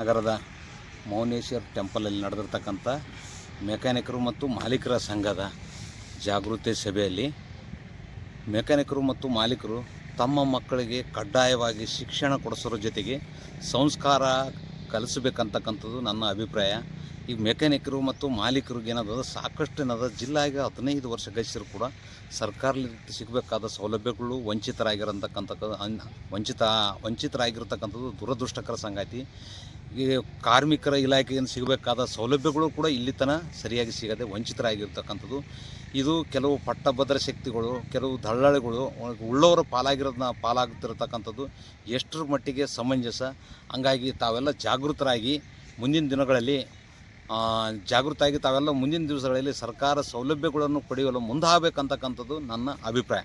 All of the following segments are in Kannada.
ನಗರದ ಮೌನೇಶ್ವರ್ ಟೆಂಪಲಲ್ಲಿ ನಡೆದಿರ್ತಕ್ಕಂಥ ಮೆಕ್ಯಾನಿಕರು ಮತ್ತು ಮಾಲೀಕರ ಸಂಘದ ಜಾಗೃತಿ ಸಭೆಯಲ್ಲಿ ಮೆಕ್ಯಾನಿಕರು ಮತ್ತು ಮಾಲೀಕರು ತಮ್ಮ ಮಕ್ಕಳಿಗೆ ಕಡ್ಡಾಯವಾಗಿ ಶಿಕ್ಷಣ ಕೊಡಿಸೋರ ಜೊತೆಗೆ ಸಂಸ್ಕಾರ ಕಲಿಸಬೇಕಂತಕ್ಕಂಥದ್ದು ನನ್ನ ಅಭಿಪ್ರಾಯ. ಈ ಮೆಕ್ಯಾನಿಕರು ಮತ್ತು ಮಾಲೀಕರಿಗೆ ಏನಾದ ಸಾಕಷ್ಟು ಏನಾದ ಜಿಲ್ಲೆಗೆ ಹದಿನೈದು ವರ್ಷ ಗಳಿಸಿದ್ರು ಕೂಡ ಸರ್ಕಾರದಿಂದ ಸಿಗಬೇಕಾದ ಸೌಲಭ್ಯಗಳು ವಂಚಿತರಾಗಿರತಕ್ಕಂಥ ವಂಚಿತ ವಂಚಿತರಾಗಿರ್ತಕ್ಕಂಥದ್ದು ದುರದೃಷ್ಟಕರ ಸಂಗಾತಿ. ಈ ಕಾರ್ಮಿಕರ ಇಲಾಖೆಯಿಂದ ಸಿಗಬೇಕಾದ ಸೌಲಭ್ಯಗಳು ಕೂಡ ಇಲ್ಲಿತನ ಸರಿಯಾಗಿ ಸಿಗದೆ ವಂಚಿತರಾಗಿರ್ತಕ್ಕಂಥದ್ದು. ಇದು ಕೆಲವು ಪಟ್ಟಭದ್ರ ಶಕ್ತಿಗಳು, ಕೆಲವು ದಳ್ಳಾಳಿಗಳು, ಉಳ್ಳವರ ಪಾಲಾಗಿರೋದನ್ನ ಪಾಲಾಗ್ತಿರ್ತಕ್ಕಂಥದ್ದು ಎಷ್ಟರ ಮಟ್ಟಿಗೆ ಸಮಂಜಸ. ಹಂಗಾಗಿ ತಾವೆಲ್ಲ ಜಾಗೃತರಾಗಿ ಮುಂದಿನ ದಿನಗಳಲ್ಲಿ ಜಾಗೃತಾಗಿ ತಾವೆಲ್ಲ ಮುಂದಿನ ದಿವಸಗಳಲ್ಲಿ ಸರ್ಕಾರ ಸೌಲಭ್ಯಗಳನ್ನು ಪಡೆಯಲು ಮುಂದಾಗಬೇಕಂತಕ್ಕಂಥದ್ದು ನನ್ನ ಅಭಿಪ್ರಾಯ.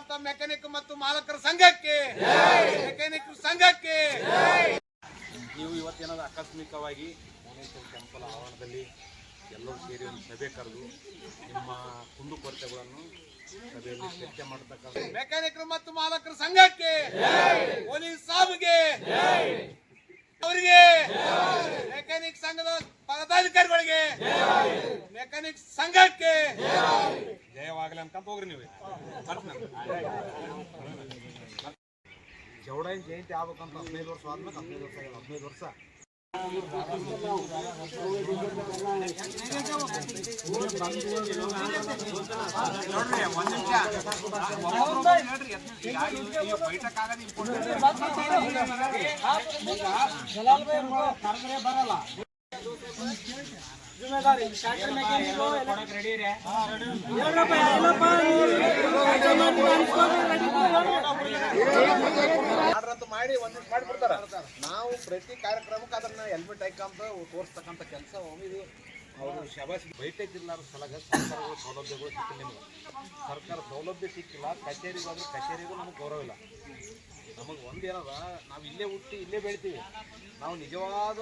ನಡೀತಕ್ಕಂಥ ಮೆಕ್ಯಾನಿಕ್ ಮತ್ತು ಮಾಲಕರ ಸಂಘಕ್ಕೆ ಮೆಕ್ಯಾನಿಕ್ ಸಂಘಕ್ಕೆ. ನೀವು ಇವತ್ತೇನಾದ್ರು ಆಕಸ್ಮಿಕವಾಗಿ ಟೆಂಪಲ್ ಆವರಣದಲ್ಲಿ ಎಲ್ಲರೂ ಸೇರಿ ಒಂದು ಸಭೆ ಕರೆದು ನಿಮ್ಮ ಕುಂದುಕೊರತೆಗಳನ್ನು ಸಭೆಯಲ್ಲಿ ಚರ್ಚೆ ಮಾಡತಕ್ಕಂಥ ಮೆಕ್ಯಾನಿಕರು ಮತ್ತು ಮಾಲಕರ ಸಂಘಕ್ಕೆ ಪೊಲೀಸ್ ಸಾಬ್ಗೆ ಅವರಿಗೆ ಮೆಕ್ಯಾನಿಕ್ ಸಂಘದ ಪದಾಧಿಕಾರಿಗಳಿಗೆ ಮೆಕ್ಯಾನಿಕ್ ಸಂಘಕ್ಕೆ ಜಯವಾಗಲಿ ಅನ್ಕೊಂತ ಹೋಗ್ರಿ ನೀವು. ಚೌಡಾಯಿನ ಜಯಂತಿ ಆಗ್ಬೇಕಂತ ಹದಿನೈದು ವರ್ಷ ಆದ್ಮೇಲೆ ಹದಿನೈದು ವರ್ಷ ಆಗಲ್ಲ ಹದಿನೈದು ವರ್ಷ. ಅಂತ ಮಾಡಿ ಒಂದಿಷ್ಟು ಮಾಡಿಬಿಡ್ತಾರ ನಾವು ಪ್ರತಿ ಕಾರ್ಯಕ್ರಮಕ್ಕೆ ಅದನ್ನ ಹೆಲ್ಮೆಟ್ ಹಾಕಂತ ತೋರಿಸ್ತಕ್ಕಂಥ ಕೆಲಸ ಇದು. ಅವರು ಶಬಾಸಿ ಬೈಟಕ್ಕಿಲ್ಲಾರ ಸಲಗ ಸರ್ಕಾರಗಳು ಸೌಲಭ್ಯಗಳು ಸಿಕ್ಕಿಲ್ಲ ನಿಮಗೆ. ಸರ್ಕಾರ ಸೌಲಭ್ಯ ಸಿಕ್ಕಿಲ್ಲ ಕಚೇರಿಗೆ ಹೋದ್ರೆ ಕಚೇರಿಗೂ ನಮ್ಗೆ ಗೌರವ ಇಲ್ಲ. ನಮಗೆ ಒಂದು ಏನದ, ನಾವು ಇಲ್ಲೇ ಹುಟ್ಟಿ ಇಲ್ಲೇ ಬೆಳಿತೀವಿ. ನಾವು ನಿಜವಾದ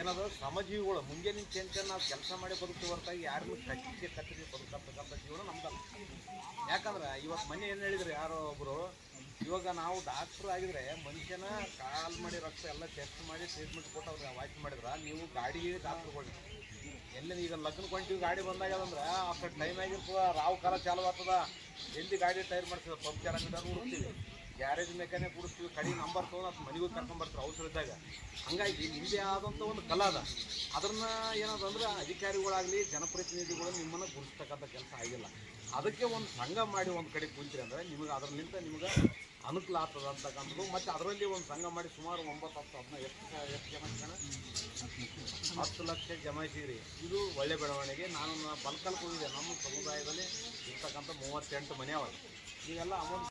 ಏನದ, ಶ್ರಮಜೀವಿಗಳು. ಮುಂಜಾನೆ ಚೆನ್ನ ನಾವು ಕೆಲಸ ಮಾಡಿ ಬದುಕು ಹೊರತಾಗಿ ಯಾರನ್ನೂ ಕಚ್ಚಿಗೆ ಕಟ್ಟಿಗೆ ಬದುಕತಕ್ಕಂಥ ಜೀವನ ನಮ್ದಲ್ಲ. ಯಾಕಂದ್ರೆ ಇವತ್ತು ಮನೆ ಏನು ಹೇಳಿದ್ರು ಯಾರೋ ಒಬ್ಬರು ಇವಾಗ ನಾವು ಡಾಕ್ಟ್ರ್ ಆಗಿದ್ರೆ ಮನುಷ್ಯನ ಕಾಲ್ ಮಾಡಿ ರಕ್ತ ಎಲ್ಲ ಟೆಸ್ಟ್ ಮಾಡಿ ಟ್ರೀಟ್ಮೆಂಟ್ ಕೊಟ್ಟು ಅವ್ರಿಗೆ ವಾಚ್ ಮಾಡಿದ್ರೆ, ನೀವು ಗಾಡಿ ಕೊಡಿ ಎಲ್ಲಿ ಈಗ ಲಗ್ನ ಕೊಂಟಿವಿ ಗಾಡಿ ಬಂದಾಗದಂದ್ರೆ ಆ ಕಡೆ ಟೈಮ್ ಆಗಿರ್ತದ, ರಾವು ಕಾಲ ಚಾಲು ಆಗ್ತದ. ಎಲ್ಲಿ ಗಾಡಿ ಟೈರ್ ಮಾಡ್ತೀವಿ ಪಂಕ್ಚರ್ ಅಂಗಡಿ ಹುಡುಕ್ತೀವಿ. ಗ್ಯಾರೇಜ್ ಮೆಕ್ಯಾನಿಕ್ ಕೂಡಿಸ್ತೀವಿ ಕಡೆ ನಂಬರ್ ತೊಗೊಂಡು ಅದು ಮನೆಗೂ ಕರ್ಕೊಂಬರ್ತಾರೆ ಅವಸರ ಇದ್ದಾಗ ಹಂಗಾಗಿ ನಿಮ್ಮದೇ ಆದಂಥ ಒಂದು ಕಲಾ ಅದ. ಅದನ್ನ ಏನದಂದ್ರೆ ಅಧಿಕಾರಿಗಳಾಗಲಿ ಜನಪ್ರತಿನಿಧಿಗಳು ನಿಮ್ಮನ್ನು ಗುರುಸ್ತಕ್ಕಂಥ ಕೆಲಸ ಆಗಿಲ್ಲ. ಅದಕ್ಕೆ ಒಂದು ಸಂಘ ಮಾಡಿ ಒಂದು ಕಡೆ ಕುಂತ್ರಿ ಅಂದರೆ ನಿಮಗೆ ಅದರಲ್ಲಿಂದ ನಿಮ್ಗೆ ಅನುಕೂಲ ಆಗ್ತದೆ ಅಂತಕ್ಕಂಥದ್ದು. ಮತ್ತು ಅದರಲ್ಲಿ ಒಂದು ಸಂಘ ಮಾಡಿ ಸುಮಾರು ಒಂಬತ್ತು ಹತ್ತು ಅದನ್ನ ಎಷ್ಟು ಎಷ್ಟು ಕಣ ಹತ್ತು ಲಕ್ಷ ಜಮಾಯಿಸಿರಿ ಇದು ಒಳ್ಳೆ ಬೆಳವಣಿಗೆ. ನಾನು ಬಲ್ಕಲ್ ಹೋಗಿದ್ದೆ ನಮ್ಮ ಸಮುದಾಯದಲ್ಲಿ ಇರ್ತಕ್ಕಂಥ ಮೂವತ್ತೆಂಟು ಮನೆ ಇದೆಲ್ಲ ಅಮೌಂಟ್